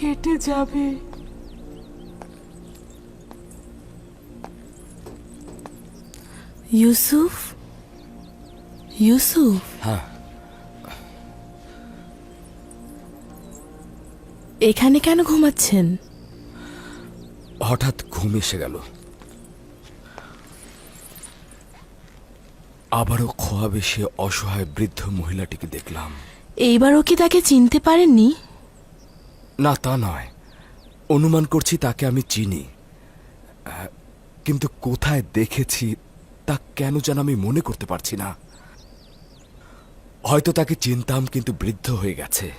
কেটে যাবে। ইউসুফ? ইউসুফ? হ্যাঁ। এখানে কেন ঘুমাচ্ছেন? হঠাৎ ঘুম এসে গেল। আবারও খোয়াবে সে অসহায় বৃদ্ধ মহিলাটিকে দেখলাম। এইবারও কি তাকে চিনতে পারেননি? না তা নয়। অনুমান করছি তাকে আমি চিনি। কিন্তু কোথায় দেখেছি তা কেন যেন আমি মনে করতে পারছি না। হয়তো তাকে চিনতাম কিন্তু বৃদ্ধ হয়ে গেছে।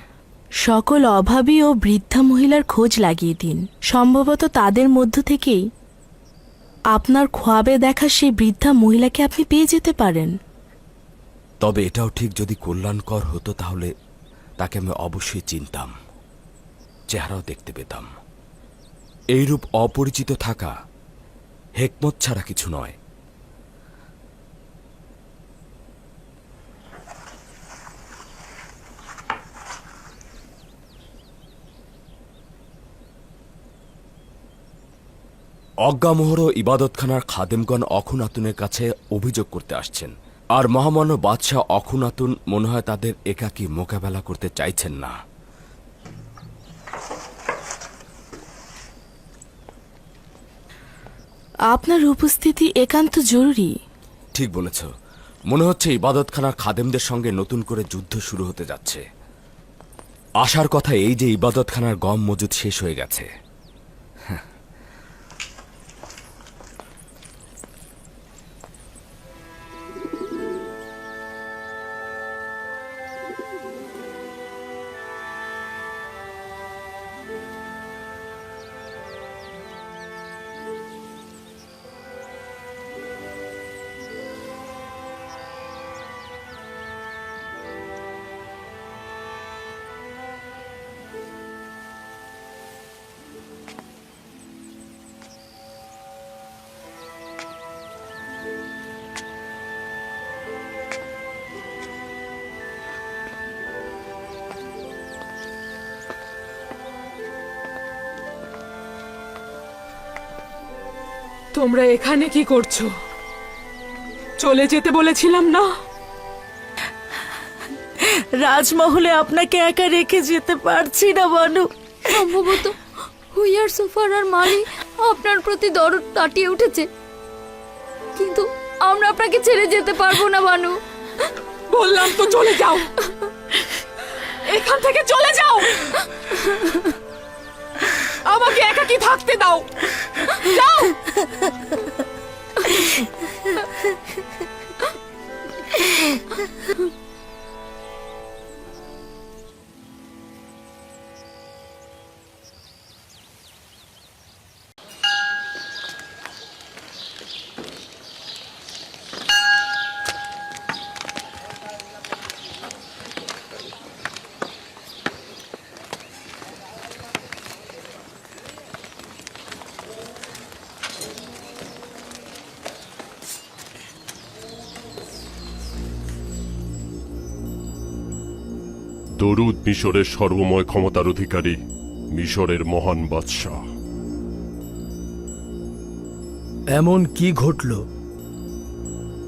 সকল অভাবী ও বৃদ্ধা মহিলার খোঁজ লাগিয়ে দিন। সম্ভবত তাদের মধ্য থেকেই আপনার খোয়াবে দেখা সেই বৃদ্ধা মহিলাকে আপনি পেয়ে যেতে পারেন। তবে এটাও ঠিক যদি কল্যাণকর হতো তাহলে তাকে আমি অবশ্যই চিনতাম। চেহারাও দেখতে পেতাম। এইরূপ অপরিচিত থাকা হেকমত ছাড়া কিছু নয়। অজ্ঞামোহর ইবাদতখানার খাদেমগণ অখুনাতুনের কাছে অভিযোগ করতে আসছেন। আর মহামান্য বাদশাহ অখুনাতুন মনে হয় তাদের একাকী মোকাবেলা করতে চাইছেন না। আপনার উপস্থিতি একান্ত জরুরি। ঠিক বলেছ। মনে হচ্ছে ইবাদতখানার খাদেমদের সঙ্গে নতুন করে যুদ্ধ শুরু হতে যাচ্ছে। আসার কথা এই যে ইবাদতখানার গম মজুদ শেষ হয়ে গেছে। তোমরা এখানে কি করছ? চলে যেতে বলেছিলাম না? রাজমহলে আপনাকে একা রেখে যেতে পারছি না বানু। সম্ভবত হুইয়ার সোফার আর মালি আপনার প্রতি দরদ তাটিয়ে উঠেছে। কিন্তু আমরা আপনাকে ছেড়ে যেতে পারব না বানু। বললাম তো চলে যাও। এখান থেকে চলে যাও। একাকি থাকতে দাও? যাও! দরুদ মিশরের সর্বময় ক্ষমতার অধিকারী মিশরের মহান বাদশাহ। এমন কি ঘটল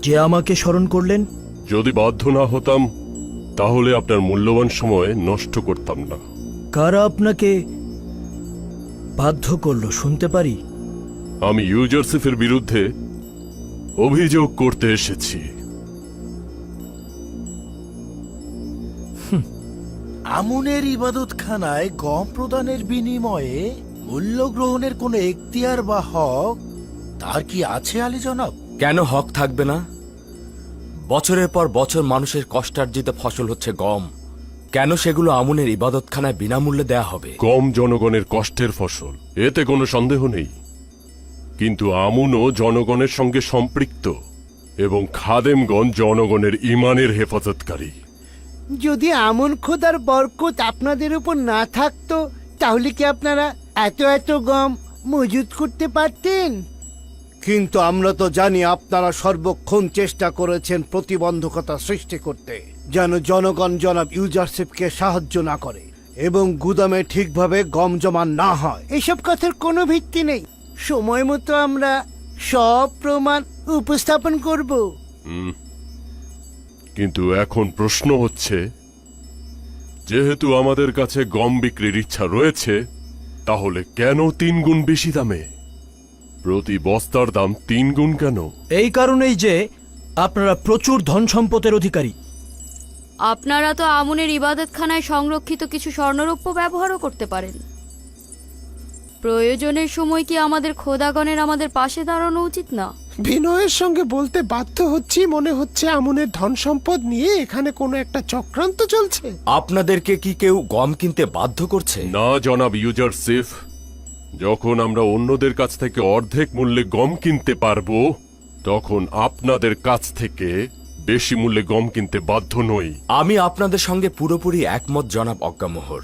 যে আমাকে স্মরণ করলেন? যদি বাধ্য না হতাম তাহলে আপনার মূল্যবান সময় নষ্ট করতাম না। কারা আপনাকে বাধ্য করল শুনতে পারি? আমি ইউজারসিফের বিরুদ্ধে অভিযোগ করতে এসেছি। আমুনের ইবাদতখানায় গম প্রদানের বিনিময়ে মূল্য গ্রহণের কোনো এখতিয়ার বা হক তার কি আছে আলী জনাব? কেন হক থাকবে না? বছরের পর বছর মানুষের কষ্টার্জিত ফসল হচ্ছে গম। কেন সেগুলো আমুনের ইবাদতখানায় বিনামূল্যে দেয়া হবে? গম জনগণের কষ্টের ফসল এতে কোনো সন্দেহ নেই। কিন্তু আমুনও জনগণের সঙ্গে সম্পৃক্ত এবং খাদেমগণ জনগণের ইমানের হেফাজতকারী। যদি আমন খোদার বরকত আপনাদের উপর না থাকতো তাহলে কি আপনারা এত এত গম মজুদ করতে পারতেন? কিন্তু আমরা তো জানি আপনারা সর্বক্ষণ চেষ্টা করেছেন প্রতিবন্ধকতা সৃষ্টি করতে যেন জনগণ জনাব ইউজারশিপকে সাহায্য না করে এবং গুদামে ঠিকভাবে গম জমা না হয়। এসব কথার কোনো ভিত্তি নেই। সময় মতো আমরা সব প্রমাণ উপস্থাপন করব। কিন্তু এখন প্রশ্ন হচ্ছে যেহেতু আমাদের কাছে গম বিক্রির ইচ্ছা রয়েছে তাহলে কেন তিন গুণ বেশি দামে? প্রতি বস্তার দাম তিন গুণ কেন? এই কারণেই যে আপনারা প্রচুর ধন সম্পদের অধিকারী। আপনারা তো আমুনের ইবাদতখানায় সংরক্ষিত কিছু স্বর্ণরৌপ্য ব্যবহারও করতে পারেন। প্রয়োজনের সময় কি আমাদের খোদাগণের আমাদের পাশে দাঁড়ানো উচিত না? বিনয়ের সঙ্গে বলতে বাধ্য হচ্ছি মনে হচ্ছে আমনের ধন সম্পদ নিয়ে এখানে কোনো একটা চক্রান্ত চলছে। আপনাদেরকে কি কেউ গম কিনতে বাধ্য করছে? না জনাব ইউজারসিফ যখন আমরা অন্যদের কাছ থেকে অর্ধেক মূল্যে গম কিনতে পারব তখন আপনাদের কাছ থেকে বেশি মূল্যে গম কিনতে বাধ্য নই। আমি আপনাদের সঙ্গে পুরোপুরি একমত জনাব অজ্ঞামোহর।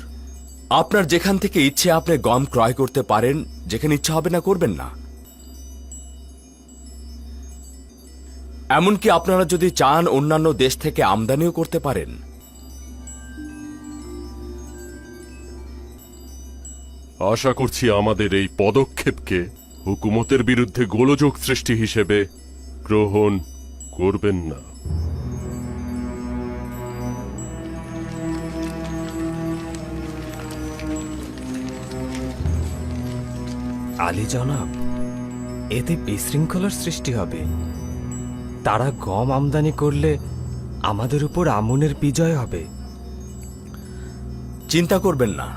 আপনার যেখান থেকে ইচ্ছে আপনি গম ক্রয় করতে পারেন যেখানে ইচ্ছা হবে না করবেন না। এমনকি আপনারা যদি চান অন্যান্য দেশ থেকে আমদানিও করতে পারেন। আশা করছি আমাদের এই পদক্ষেপকে হুকুমতের বিরুদ্ধে গোলযোগ সৃষ্টি হিসেবে গ্রহণ করবেন না। আলী জনাব এতে বিশৃঙ্খলার সৃষ্টি হবে। তারা গম আমদানি করলে আমাদের উপর আমুনের বিজয় হবে। চিন্তা করবেন না।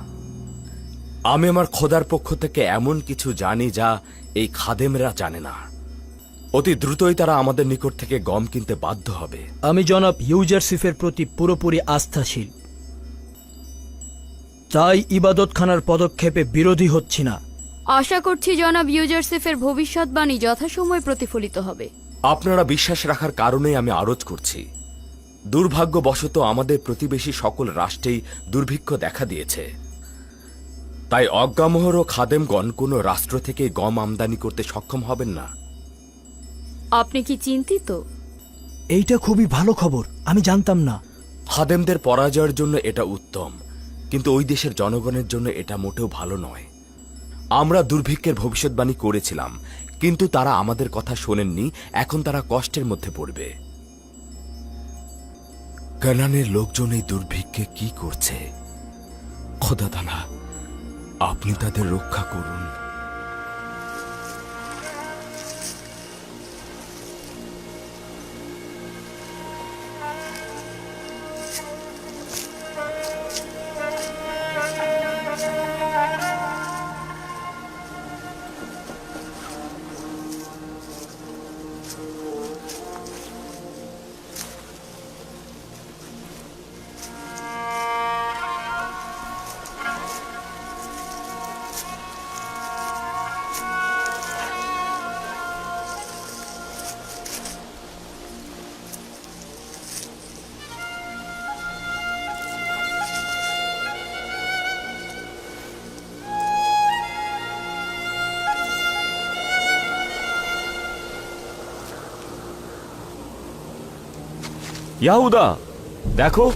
আমি আমার খোদার পক্ষ থেকে এমন কিছু জানি যা এই খাদেমরা জানে না। অতি দ্রুতই তারা আমাদের নিকট থেকে গম কিনতে বাধ্য হবে। আমি জনাব ইউজারসিফের প্রতি পুরোপুরি আস্থাশীল। তাই ইবাদতখানার পদক্ষেপে বিরোধী হচ্ছি না। আশা করছি জনাব ইউজারসিফের ভবিষ্যৎবাণী যথাসময়ে প্রতিফলিত হবে। আপনারা বিশ্বাস রাখার কারণেই আমি আরজ করছি। দুর্ভাগ্যবশত আমাদের প্রতিবেশী সকল রাষ্ট্রেই দুর্ভিক্ষ দেখা দিয়েছে। তাই অজ্ঞামোহর ও খাদেমগণ কোনো রাষ্ট্র থেকে গম আমদানি করতে সক্ষম হবেন না। আপনি কি চিন্তিত? এইটা খুবই ভালো খবর আমি জানতাম না। খাদেমদের পরাজয়ের জন্য এটা উত্তম কিন্তু ওই দেশের জনগণের জন্য এটা মোটেও ভালো নয়। আমরা দুর্ভিক্ষের ভবিষ্যৎবাণী করেছিলাম কিন্তু তারা আমাদের কথা শোনেননি, এখন তারা কষ্টের মধ্যে পড়বে। কানানের লোকজন এই দুর্ভিক্ষে কি করছে? খোদা দানা আপনি তাদের রক্ষা করুন। ইয়াহুদা দেখো।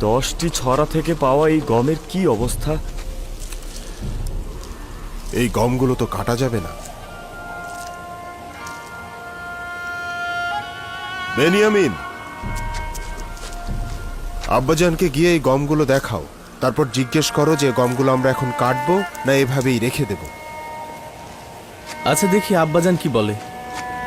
দশটি ছড়া থেকে পাওয়া এই গমের কি অবস্থা? এই গমগুলো তো কাটা যাবে না। বেনিয়ামিন আব্বাজানকে গিয়ে এই গমগুলো দেখাও। তারপর জিজ্ঞেস করো যে গমগুলো আমরা এখন কাটবো না এভাবেই রেখে দেব। আচ্ছা দেখি আব্বাজান কি বলে।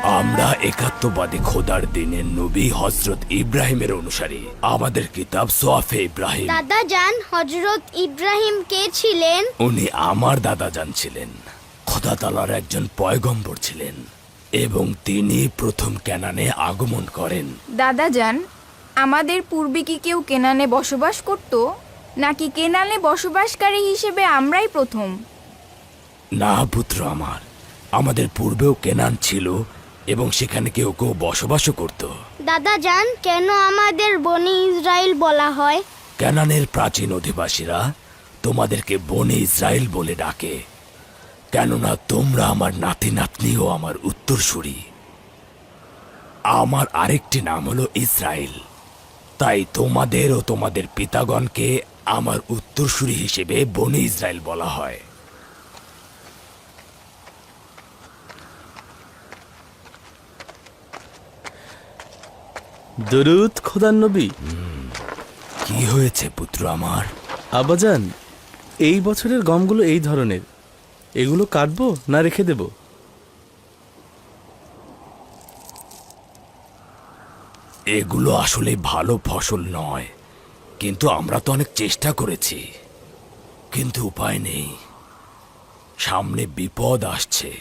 আমরা একাত্মবাদী খোদার দিনের নবী হজরত ইব্রাহিমের অনুসারী। আমাদের কিতাব সোয়াফে ইব্রাহিম। দাদা যান হজরত ইব্রাহিম কে ছিলেন? উনি আমার দাদা যান ছিলেন। খোদা তালার একজন পয়গম্বর ছিলেন এবং তিনি প্রথম ক্যানানে আগমন করেন। দাদা যান আমাদের পূর্বে কি কেউ কেনানে বসবাস করত? নাকি কেনানে বসবাসকারী হিসেবে আমরাই প্রথম? না পুত্র আমার আমাদের পূর্বেও কেনান ছিল এবং সেখানে কেউ কেউ বসবাসও করত। দাদা যান কেন আমাদের বনি ইসরায়েল বলা হয়? ক্যানানের প্রাচীন অধিবাসীরা তোমাদেরকে বনে ইসরায়েল বলে ডাকে। কেননা তোমরা আমার নাতি নাতনি ও আমার উত্তরসূরি। আমার আরেকটি নাম হলো ইসরায়েল। তাই তোমাদের ও তোমাদের পিতাগণকে আমার উত্তরসূরি হিসেবে বনে ইসরায়েল বলা হয়। দরুদ খোদার নবী। কি হয়েছে পুত্র আমার? আবাজান এই বছরের গমগুলো এই ধরনের। এগুলো কাটবো না রেখে দেব? এগুলো আসলে ভালো ফসল নয় কিন্তু আমরা তো অনেক চেষ্টা করেছি। কিন্তু উপায় নেই। সামনে বিপদ আসছে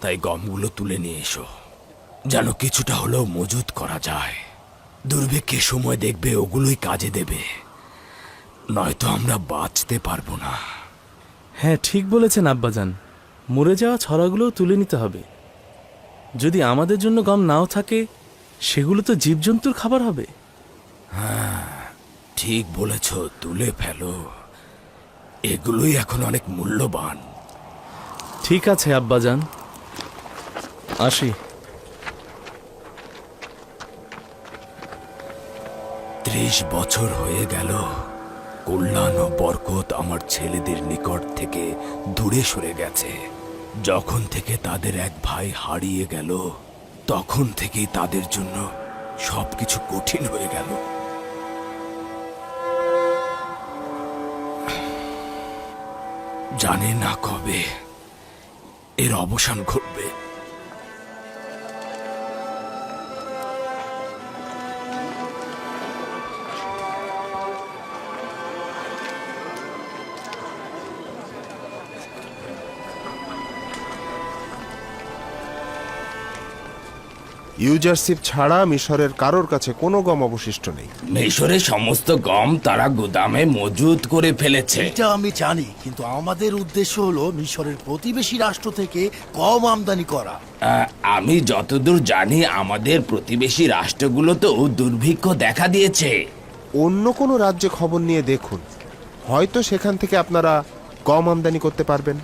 তাই গমগুলো তুলে নিয়ে এসো। যেন কিছুটা হলেও মজুত করা যায়। দুর্ভিক্ষের সময় দেখবে ওগুলোই কাজে দেবে। নয়তো আমরা বাঁচতে পারব না। হ্যাঁ ঠিক বলেছেন আব্বাজান। মরে যাওয়া ছড়াগুলোও তুলে নিতে হবে। যদি আমাদের জন্য গম নাও থাকে সেগুলো তো জীবজন্তুর খাবার হবে। হ্যাঁ ঠিক বলেছ তুলে ফেলো। এগুলোই এখন অনেক মূল্যবান। ঠিক আছে আব্বাজান। আসি। ত্রিশ বছর হয়ে গেল। কল্যাণ ও বরকত আমার ছেলেদের নিকট থেকে দূরে সরে গেছে। যখন থেকে তাদের এক ভাই হারিয়ে গেল, তখন থেকেই তাদের জন্য সবকিছু কঠিন হয়ে গেল। জানে না কবে এর অবসান ঘটবে। ইউজারশিপ ছাড়া মিশরের কারোর কাছে কোনো গম অবশিষ্ট নেই। মিশরে সমস্ত গম তারা গুদামে মজুত করে ফেলেছে। এটা আমি জানি কিন্তু আমাদের উদ্দেশ্য হলো মিশরের প্রতিবেশী রাষ্ট্র থেকে কম আমদানি করা। আহ, আমি যতদূর জানি আমাদের প্রতিবেশী রাষ্ট্রগুলোতেও দুর্ভিক্ষ দেখা দিয়েছে। অন্য কোনো রাজ্যে খবর নিয়ে দেখুন। হয়তো সেখান থেকে আপনারা গম আমদানি করতে পারবেন।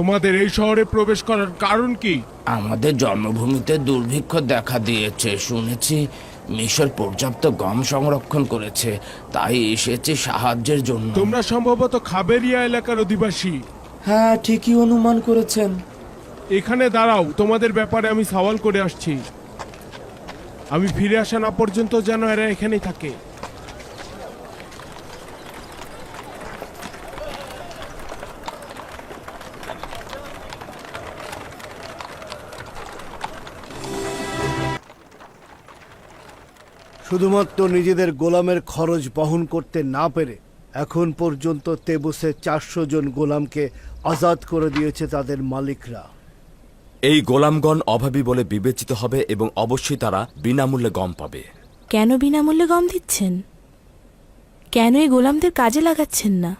তোমাদের এই শহরে প্রবেশ করার কারণ কি? আমাদের জন্মভূমিতে দুর্ভিক্ষ দেখা দিয়েছে শুনেছি। মিশর পর্যাপ্ত গম সংরক্ষণ করেছে তাই এসেছে সাহায্যের জন্য। তোমরা সম্ভবত খাবেরিয়া এলাকার অধিবাসী। হ্যাঁ ঠিকই অনুমান করেছেন। এখানে দাঁড়াও তোমাদের ব্যাপারে আমি সওয়াল করে আসছি। আমি ফিরে আসা না পর্যন্ত যেন এরা এখানেই থাকে। শুধুমাত্র নিজেদের গোলামের খরচ বহন করতে না পেরে এখন পর্যন্ত তেবুসে চারশো জন গোলামকে আজাদ করে দিয়েছে তাদের মালিকরা। এই গোলামগণ অভাবী বলে বিবেচিত হবে এবং অবশ্যই তারা বিনামূল্যে গম পাবে। কেন বিনামূল্যে গম দিচ্ছেন? কেন এই গোলামদের কাজে লাগাচ্ছেন না?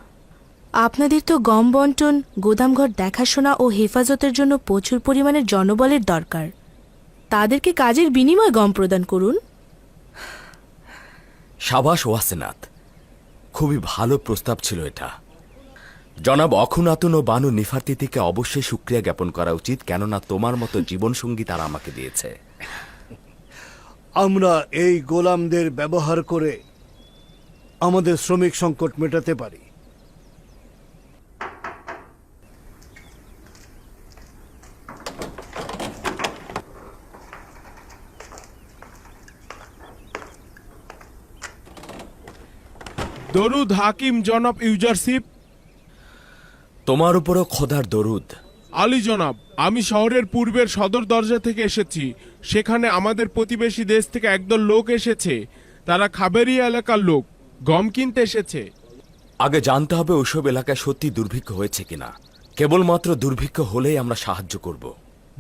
আপনাদের তো গম বন্টন গোদামঘর দেখাশোনা ও হেফাজতের জন্য প্রচুর পরিমাণের জনবলের দরকার। তাদেরকে কাজের বিনিময় গম প্রদান করুন। সাবাস ওয়াসেনাথ খুবই ভালো প্রস্তাব ছিল এটা। জনাব অখুনাতন ও বানু নিফার্তিতিকে অবশ্যই সুক্রিয়া জ্ঞাপন করা উচিত, কেননা তোমার মতো জীবনসঙ্গী তারা আমাকে দিয়েছে। আমরা এই গোলামদের ব্যবহার করে আমাদের শ্রমিক সংকট মেটাতে পারি। দরুদ হাকিম জনাব ইউজারশিপ। তোমার উপরও খোদার দরুদ। আলী জনাব আমি শহরের পূর্বের সদর দরজা থেকে এসেছি। সেখানে আমাদের প্রতিবেশী দেশ থেকে একদল লোক এসেছে। তারা খাবেরিয়া এলাকার লোক গম কিনতে এসেছে। আগে জানতে হবে ওসব এলাকায় সত্যি দুর্ভিক্ষ হয়েছে কিনা। কেবলমাত্র দুর্ভিক্ষ হলেই আমরা সাহায্য করব।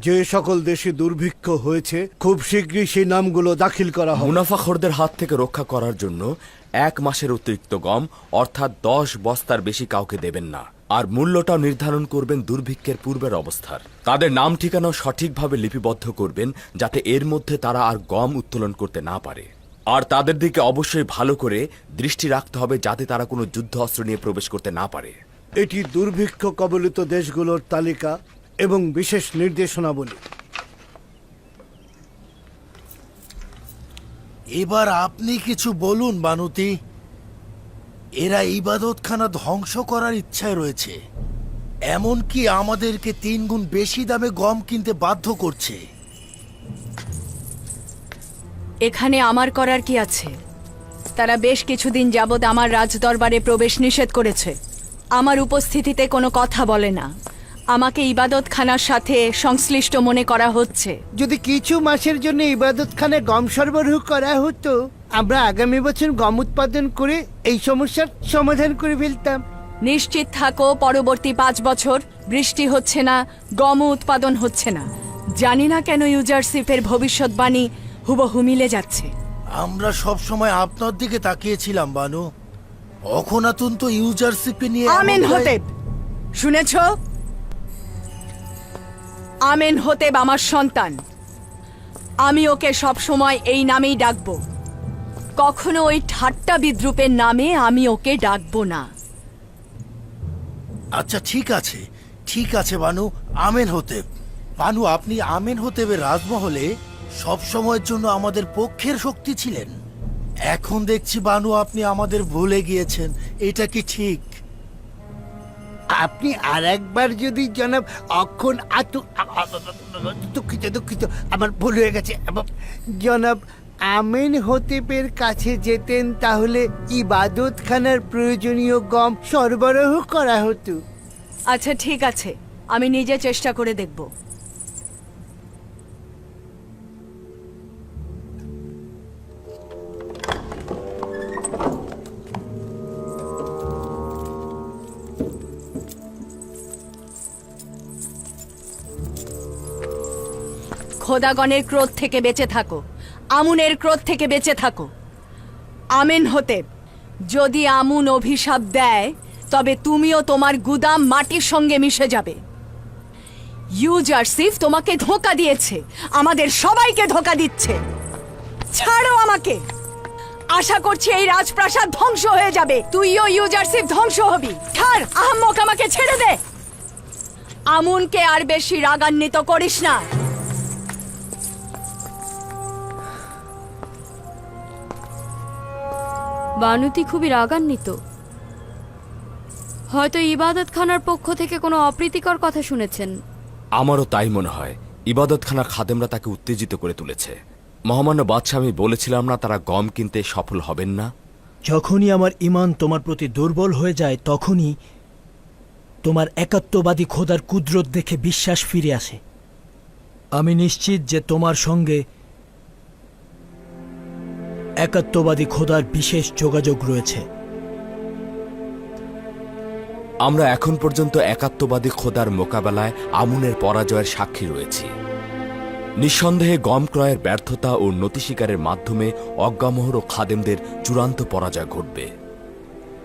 যে সকল দেশে দুর্ভিক্ষ হয়েছে খুব শীঘ্রই সেই নামগুলো দাখিল করা হবে। মুনাফাখোরদের হাত থেকে রক্ষা করার জন্য এক মাসের অতিরিক্ত গম অর্থাৎ দশ বস্তার বেশি কাউকে দেবেন না। আর মূল্যটাও নির্ধারণ করবেন দুর্ভিক্ষের পূর্বের অবস্থার। তাদের নাম ঠিকানাও সঠিকভাবে লিপিবদ্ধ করবেন যাতে এর মধ্যে তারা আর গম উত্তোলন করতে না পারে। আর তাদের দিকে অবশ্যই ভালো করে দৃষ্টি রাখতে হবে যাতে তারা কোনো যুদ্ধ অস্ত্র নিয়ে প্রবেশ করতে না পারে। এটি দুর্ভিক্ষ কবলিত দেশগুলোর তালিকা। এবং বিশেষ নির্দেশনাবলী। এবার আপনি কিছু বলুন বানুতি। এরা ইবাদতখানা ধ্বংস করার ইচ্ছায় রয়েছে। এমনকি আমাদেরকে তিন গুণ বেশি দামে গম কিনতে বাধ্য করছে। এখানে আমার করার কি আছে? তারা বেশ কিছুদিন যাবৎ আমার রাজদরবারে প্রবেশ নিষেধ করেছে। আমার উপস্থিতিতে কোনো কথা বলে না। আমাকে ইবাদতখানার সাথে সংশ্লিষ্ট মনে করা হচ্ছে। যদি কিছু মাসের জন্য ইবাদতখানে গম সরবরাহ করা হতো আমরা আগামী বছর গম উৎপাদন করে এই সমস্যার সমাধান করে ফেলতাম। নিশ্চিত থাকো পরবর্তী পাঁচ বছর বৃষ্টি হচ্ছে না গম উৎপাদন হচ্ছে না। জানি না কেন ইউজারশিপের ভবিষ্যৎবাণী হুবহু মিলে যাচ্ছে। আমরা সব সময় আপনার দিকে তাকিয়েছিলাম বানু। অখনাতুন তো ইউজারশিপে নিয়ে আমেন হতেব শুনেছ? আমেন হতেব আমার সন্তান। আমি ওকে সব সময় এই নামেই ডাকবো। কখনো ওই ঠাট্টা বিদ্রুপের নামে আমি ওকে ডাকবো না। আচ্ছা ঠিক আছে। ঠিক আছে, বানু। আমেন হতেব বানু, আপনি আমেন হতেবের রাজমহলে সব সময়ের জন্য আমাদের পক্ষের শক্তি ছিলেন। এখন দেখছি, বানু, আপনি আমাদের ভুলে গিয়েছেন। এটা কি ঠিক? আপনি আর একবার যদি জনাব, অক্ষণ আতু দুঃখিত দুঃখিত, আমার ভুল হয়ে গেছে। এবং জনাব, আমেন হতেপের কাছে যেতেন তাহলে ইবাদতখানার প্রয়োজনীয় গম সরবরাহ করা হতো। আচ্ছা ঠিক আছে। আমি নিজে চেষ্টা করে দেখব। খোদাগণের ক্রোধ থেকে বেঁচে থাকো। আমুনের ক্রোধ থেকে বেঁচে থাকো। আমেন হতে, যদি আমুন অভিশাপ দেয়, তবে তুমিও তোমার গুদাম মাটির সঙ্গে মিশে যাবে। ইউজারসিফ তোমাকে ধোকা দিয়েছে, আমাদের সবাইকে ধোকা দিচ্ছে। ছাড়ো আমাকে। আশা করছি এই রাজপ্রাসাদ ধ্বংস হয়ে যাবে। তুইও ইউজারসিফ ধ্বংস হবি। ছাড়, আহম্মক আমাকে ছেড়ে দে। আমুনকে আর বেশি রাগান্বিত করিস না। বানুতি খুবই রাগান্বিত। হয়তো ইবাদত খানার পক্ষ থেকে কোনো অপ্রীতিকর কথা শুনেছেন। আমারও তাই মনে হয়। ইবাদতখানার খাদেমরা তাকে উত্তেজিত করে তুলেছে। মহামান্য বাদশাহ আমি বলেছিলাম না তারা গম কিনতে সফল হবেন না? যখনই আমার ইমান তোমার প্রতি দুর্বল হয়ে যায় তখনই তোমার একাত্মবাদী খোদার কুদরত দেখে বিশ্বাস ফিরে আসে। আমি নিশ্চিত যে তোমার সঙ্গে একাত্মবাদী খোদার বিশেষ যোগাযোগ রয়েছে। আমরা এখন পর্যন্ত একাত্মবাদী খোদার মোকাবেলায় আমুনের পরাজয়ের সাক্ষী রয়েছি। নিঃসন্দেহে গম ক্রয়ের ব্যর্থতা ও নতি শিকারের মাধ্যমে অজ্ঞামোহর ও খাদেমদের চূড়ান্ত পরাজয় ঘটবে।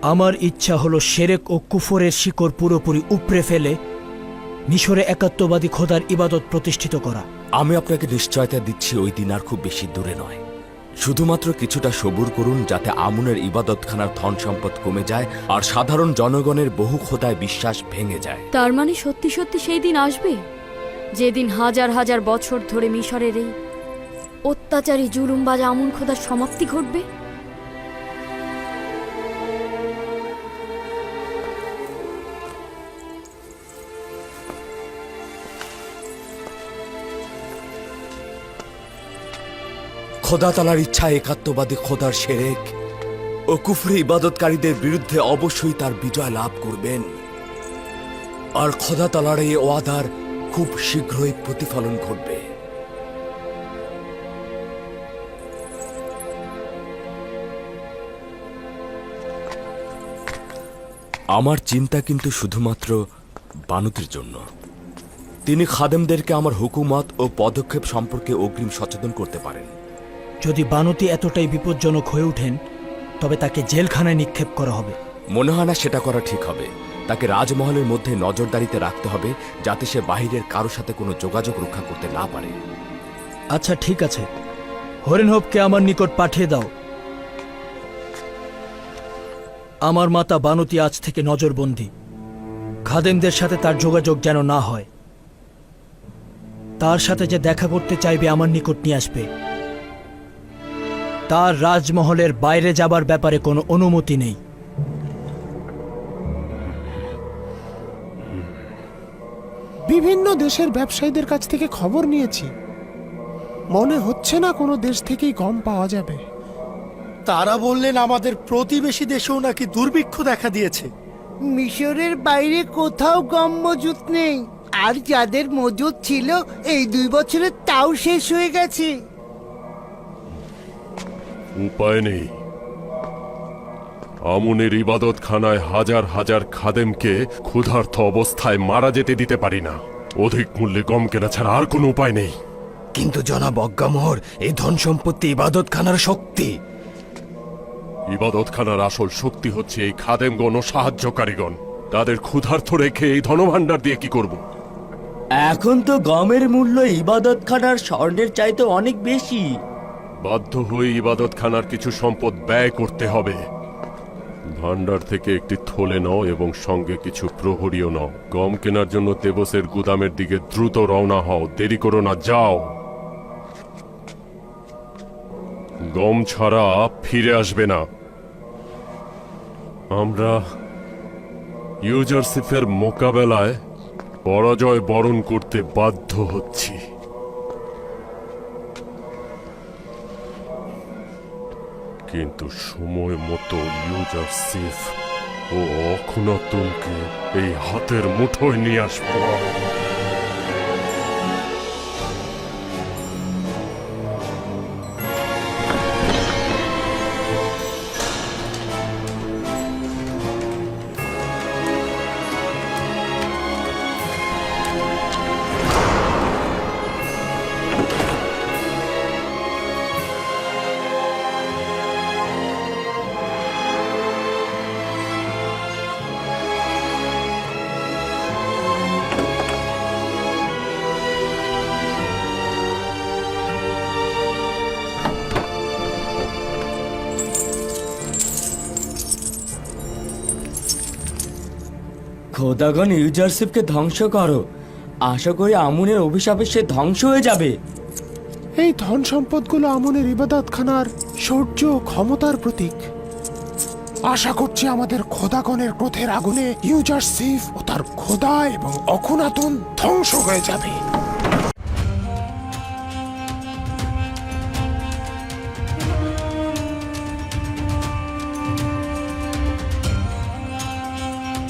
আমার ইচ্ছা হলো সেরেক ও কুফরের শিকড় পুরোপুরি উপড়ে ফেলে মিশরে একাত্মবাদী খোদার ইবাদত প্রতিষ্ঠিত করা। আমি আপনাকে নিশ্চয়তা দিচ্ছি ওই দিন আর খুব বেশি দূরে নয়। শুধুমাত্র কিছুটা সবুর করুন যাতে আমুনের ইবাদতখানার ধন সম্পদ কমে যায় আর সাধারণ জনগণের বহু খোদায় বিশ্বাস ভেঙে যায়। তার মানে সত্যি সত্যি সেই দিন আসবে? যেদিন হাজার হাজার বছর ধরে মিশরের এই অত্যাচারী জুলুমবাজ আমুন খোদার সমাপ্তি ঘটবে? খোদা তালার ইচ্ছা একাত্মবাদী খোদার সেরেক ও কুফরি ইবাদতকারীদের বিরুদ্ধে অবশ্যই তার বিজয় লাভ করবেন। আর খোদা তালার এই ওয়াদার খুব শীঘ্রই প্রতিফলন ঘটবে। আমার চিন্তা কিন্তু শুধুমাত্র বানুতির জন্য। তিনি খাদেমদেরকে আমার হুকুমত ও পদক্ষেপ সম্পর্কে অগ্রিম সচেতন করতে পারেন। যদি বানতি এতটাই বিপজ্জনক হয়ে ওঠেন তবে তাকে জেলখানায় নিক্ষেপ করা হবে। মনে হয় না সেটা করা ঠিক হবে। তাকে রাজমহলের মধ্যে নজরদারিতে রাখতে হবে যাতে সে বাহিরের কারোর সাথে কোনো যোগাযোগ রক্ষা করতে না পারে। আচ্ছা ঠিক আছে। হরিণহবকে আমার নিকট পাঠিয়ে দাও। আমার মাতা বানতি আজ থেকে নজরবন্দি। খাদেমদের সাথে তার যোগাযোগ যেন না হয়। তার সাথে যে দেখা করতে চাইবে আমার নিকট নিয়ে আসবে। তার রাজমহলের বাইরে যাবার ব্যাপারে কোনো অনুমতি নেই। বিভিন্ন দেশের ব্যবসায়ীদের কাছ থেকে খবর নিয়েছি। মনে হচ্ছে না কোনো দেশ থেকেই গম পাওয়া যাবে। তারা বললেন আমাদের প্রতিবেশী দেশেও নাকি দুর্ভিক্ষ দেখা দিয়েছে। মিশরের বাইরে কোথাও গম মজুত নেই। আর যাদের মজুত ছিল এই দুই বছরে তাও শেষ হয়ে গেছে। উপায় নেই। আমুনের ইবাদত খানায় হাজার হাজার খাদেমকে ক্ষুধার্ত অবস্থায় মারা যেতে দিতে পারি না। অধিক মূল্যে গম কেনা ছাড়া আর কোনো উপায় নেই। কিন্তু জনাব অজ্ঞামোহর এই ধন সম্পত্তি ইবাদত খানার শক্তি। ইবাদত খানার আসল শক্তি হচ্ছে এই খাদেমগণ ও সাহায্যকারীগণ। তাদের ক্ষুধার্ত রেখে এই ধনভাণ্ডার দিয়ে কি করব? এখন তো গমের মূল্য ইবাদত খানার স্বর্ণের চাইতে অনেক বেশি। বাধ্য হয়ে ইবাদত খানার কিছু সম্পদ ব্যয় করতে হবে। ভান্ডার থেকে একটি থলে নাও এবং সঙ্গে কিছু প্রহরীও নাও। গম কেনার জন্য তেবসের গুদামের দিকে দ্রুত রওনা হও। দেরি করো না, যাও। গম ছাড়া ফিরে আসবে না। আমরা ইউজারসিফের মোকাবেলায় পরাজয় বরণ করতে বাধ্য হচ্ছি। কিন্তু সময় মতো ইউজার সেফ ও অখনাতুনকে এই হাতের মুঠোয় নিয়ে আসব। খোদাগণ ইউজারশিপকে ধ্বংস করো। আশা করি আমুনের অভিশাপে সে ধ্বংস হয়ে যাবে। এই ধন সম্পদগুলো আমুনের ইবাদতখানার শৌর্য ক্ষমতার প্রতীক। আশা করছি আমাদের খোদাগণের ক্রোধের আগুনে ইউজারশিপ ও তার খোদা এবং অখুনাতন ধ্বংস হয়ে যাবে।